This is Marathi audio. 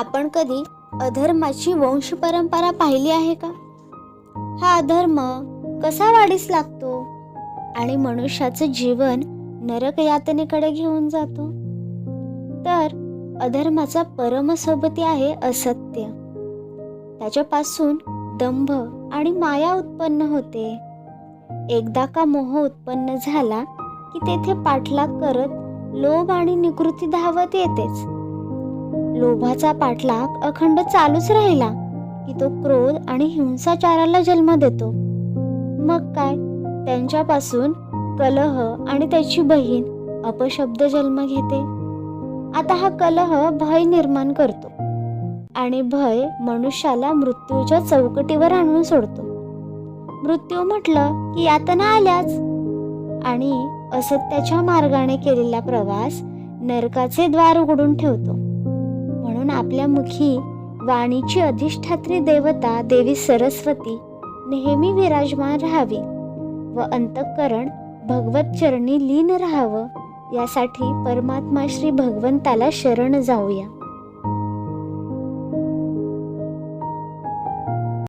आपण कधी अधर्माची वंश परंपरा पाहिली आहे का? हा अधर्म कसा वाढीस लागतो? आणि मनुष्याचं जीवन नरक यातनेकडे घेऊन जातो? तर अधर्माचा परमसोबती आहे असत्य. त्याच्यापासून दंभ आणि माया उत्पन्न होते. एकदा का मोह उत्पन्न झाला की तेथे पाठलाग करत लोभ आणि निकृती धावत येतेच. लोभाचा पाठलाग अखंड चालूच राहिला की तो क्रोध आणि हिंसाचाराला जन्म देतो. मग काय? त्यांच्यापासून कलह आणि त्याची बहीण अपशब्द जन्म घेते. आता हा कलह भय निर्माण करतो आणि भय मनुष्याला मृत्यूच्या चौकटीवर आणून सोडतो. मृत्यू म्हटलं की यातना आल्याच. आणि असत्याच्या मार्गाने केलेला प्रवास नरकाचे द्वार उघडून ठेवतो. म्हणून आपल्या मुखी वाणीची अधिष्ठात्री देवता देवी सरस्वती नेहमी विराजमान राहावी व अंतःकरण भगवत चरणी लीन राहावं यासाठी परमात्मा श्री भगवंताला शरण जाऊया.